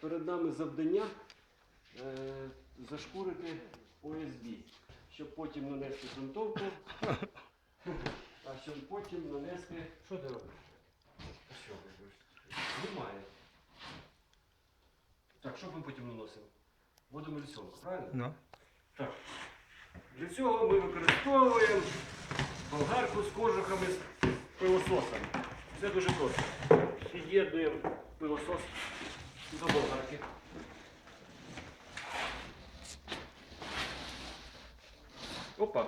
перед нами завдання е, зашкурити ОСБ, щоб потім нанести грунтовку, а щоб потім нанести. Що ти робиш? Що робиш? Знімає. Так, що ми потім наносимо? Водомілісонку, правильно? Ну. Так. Для цього ми використовуємо болгарку з кожухами з пилососом. Все дуже просто. Під'єднуємо пилосос Опа.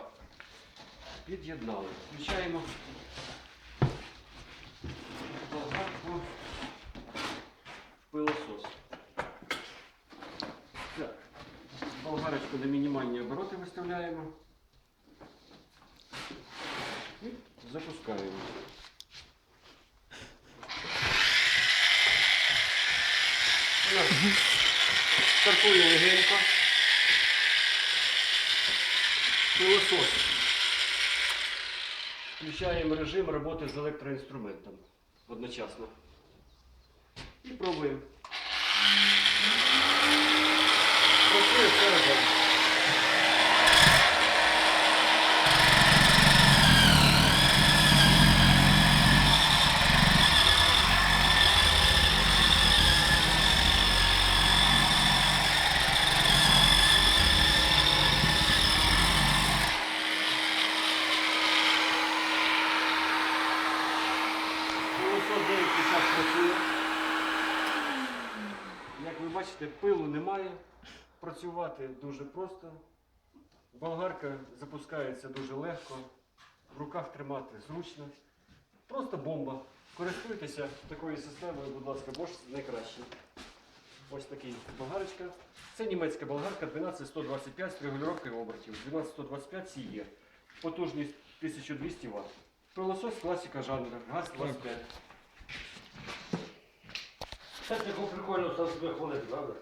Під'єднали. Включаємо болгарку в пилосос. Так. Болгарочку на мінімальні обороти виставляємо. І запускаємо. Стартує легенько. Пилосос. Включаємо режим роботи з електроінструментом одночасно. І пробуємо. Працює все разом. Пилосос деякий час працює. Як ви бачите, пилу немає. Працювати дуже просто. Болгарка запускається дуже легко. В руках тримати зручно. Просто бомба. Користуйтеся такою системою, будь ласка, Bosch найкраще. Ось такий болгарочка. Це німецька болгарка 12125 з регулювання обертів. 12125 CE. Потужність 1200 Вт. Пилосос класика жанру. ГАЗ 25. Це таку прикольно сам себе хвалити, правда?